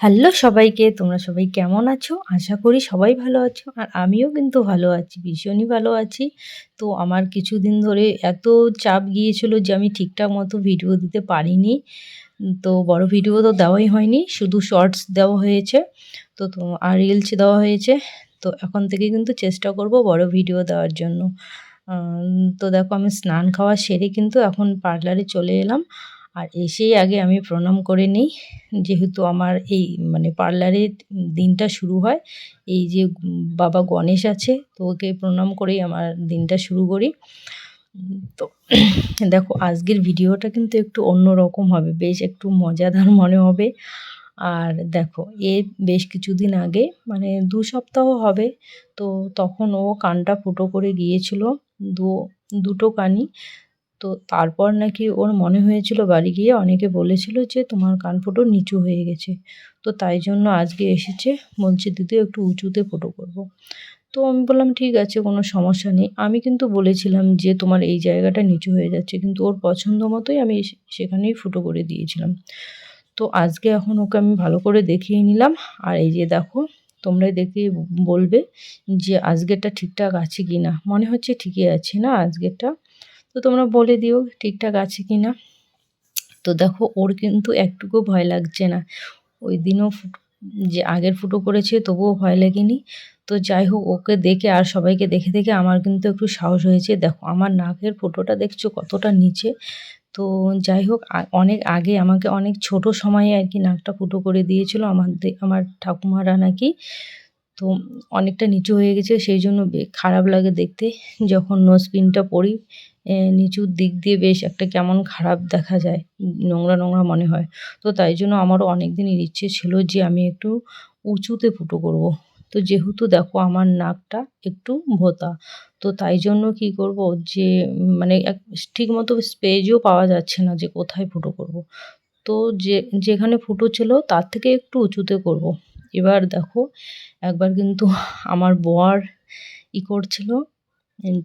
Hello সবাইকে, তোমরা সবাই কেমন আছো? আশা করি সবাই ভালো আছো, আর আমিও কিন্তু ভালো আছি, ভীষণই ভালো আছি। তো আমার কিছুদিন ধরে এত চাপ গিয়েছিল যে আমি ঠিকঠাক মতো ভিডিও দিতে পারিনি। তো বড় ভিডিও তো দেওয়াই হয়নি, শুধু শর্টস দেওয়া হয়েছে। তো তো আর রিলস দেওয়া হয়েছে। তো এখন থেকে কিন্তু চেষ্টা করব বড় ভিডিও দেওয়ার জন্য। তো দেখো আমি স্নান খাওয়া সেরে কিন্তু এখন পার্লারে চলে এলাম। আর এসেই আগে আমি প্রণাম করে নিই। যেহেতু আমার এই মানে পার্লারের দিনটা শুরু হয়, এই যে বাবা গণেশ আছে, তো ওকে প্রণাম করেই আমার দিনটা শুরু করি। তো দেখো, আজকের ভিডিওটা কিন্তু একটু অন্য রকম হবে, বেশ একটু মজাদার মনে হবে। আর দেখো, এ বেশ কিছুদিন আগে মানে দু সপ্তাহ হবে, তো তখন ও কানটা ফুটো করে গিয়েছিল, দু, দুটো কানই। তো তারপর নাকি ওর মনে হয়েছিল বাড়ি গিয়ে অনেকে বলেছিল যে তোমার কান ফুটো নিচু হয়ে গেছে। তো তাই জন্য আজকে এসেছে। বলছে, দিদি, একটু উঁচুতে ফটো করব। তো আমি বললাম, ঠিক আছে, কোনো সমস্যা নেই। আমি কিন্তু বলেছিলাম যে তোমার এই জায়গাটা নিচু হয়ে যাচ্ছে, কিন্তু ওর পছন্দ মতোই আমি সেখানেই ফুটো করে দিয়েছিলাম। তো আজকে এখন ওকে আমি ভালো করে দেখিয়ে নিলাম। আর এই যে দেখো, তোমরাই দেখে বলবে যে আজকেরটা ঠিকঠাক আছে কি না মনে হচ্ছে ঠিকই আছে না আজকেরটা? তো তোমরা বলে দিও ঠিকঠাক আছে কি না তো দেখো, ওর কিন্তু একটুকু ভয় লাগছে না। ওই দিনও যে আগের ফুটো করেছে, তবুও ভয় লাগেনি। তো যাই হোক, ওকে দেখে আর সবাইকে দেখে দেখে আমার কিন্তু একটু সাহস হয়েছে। দেখো, আমার নাকের ফুটোটা দেখছ কতটা নিচে। তো যাই হোক অনেক আগে আমাকে অনেক ছোট সময়ে আর কি নাকটা ফুটো করে দিয়েছিল আমার আমার ঠাকুমারা নাকি। তো অনেকটা নিচু হয়ে গেছে, সেই জন্য খারাপ লাগে দেখতে। যখন নোজ পিনটা পরি নিচুর দিক দিয়ে বেশ একটা কেমন খারাপ দেখা যায়, নোংরা নোংরা মনে হয় তো তাই জন্য আমারও অনেক দিনের ইচ্ছে ছিল যে আমি একটু উঁচুতে ফুটো করব। তো যেহেতু দেখো আমার নাকটা একটু ভোতা, তো তাই জন্য কি করব যে মানে এক, ঠিক মতো স্পেজও পাওয়া যাচ্ছে না যে কোথায় ফুটো করব। তো যে, যেখানে ফুটো ছিল তার থেকে একটু উঁচুতে করব। এবার দেখো, একবার কিন্তু আমার বর ই করছিল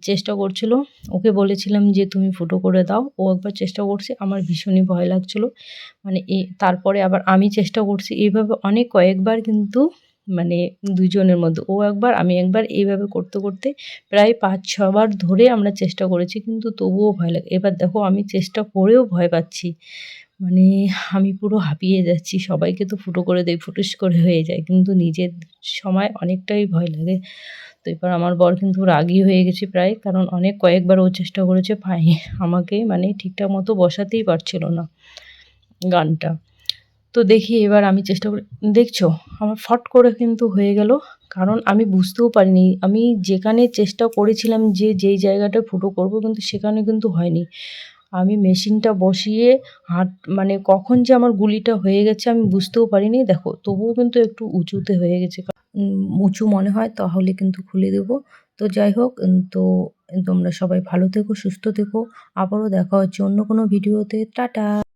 চেষ্টা করছিল। ওকে বলেছিলাম যে, তুমি ফুটো করে দাও। ও একবার চেষ্টা করছে, আমার ভীষণই ভয় লাগছিল। মানে এ, তারপরে আবার আমি চেষ্টা করছি এইভাবে অনেক কয়েকবার কিন্তু মানে দুজনের মধ্যে। ও একবার, আমি একবার এইভাবে করতে করতে প্রায় পাঁচ, ছবার ধরে আমরা চেষ্টা করেছি, কিন্তু তবুও ভয় লাগে। এবার দেখো, আমি চেষ্টা করেও ভয় পাচ্ছি। মানে আমি পুরো হাঁপিয়ে যাচ্ছি। সবাইকে তো ফুটো করে দেয় ফুটুস করে হয়ে যায়। কিন্তু নিজের সময় অনেকটাই ভয় লাগে। তো এবার আমার বর কিন্তু রাগই হয়ে গেছে প্রায়। কারণ অনেক কয়েকবার ও চেষ্টা করেছে পাই আমাকে মানে ঠিকঠাক মতো বসাতেই পারছিল না গানটা। তো দেখি এবার আমি চেষ্টা করি। দেখছ, আমার ফট করে কিন্তু হয়ে গেল। কারণ আমি বুঝতেও পারিনি। আমি যেখানে চেষ্টা করেছিলাম যে, যেই জায়গাটা ফুটো করব, কিন্তু সেখানে কিন্তু হয়নি। আমি মেশিনটা বসিয়ে হাঁট মানে কখন যে আমার গুলিটা হয়ে গেছে আমি বুঝতেও পারিনি। দেখো, তবুও কিন্তু একটু উঁচুতে হয়ে গেছে। উঁচু মনে হয়, তাহলে কিন্তু খুলে দেবো। তো যাই হোক তো তোমরা সবাই ভালো থেকো, সুস্থ থেকো। আবারও দেখা হচ্ছে অন্য কোনো ভিডিওতে। টাটা!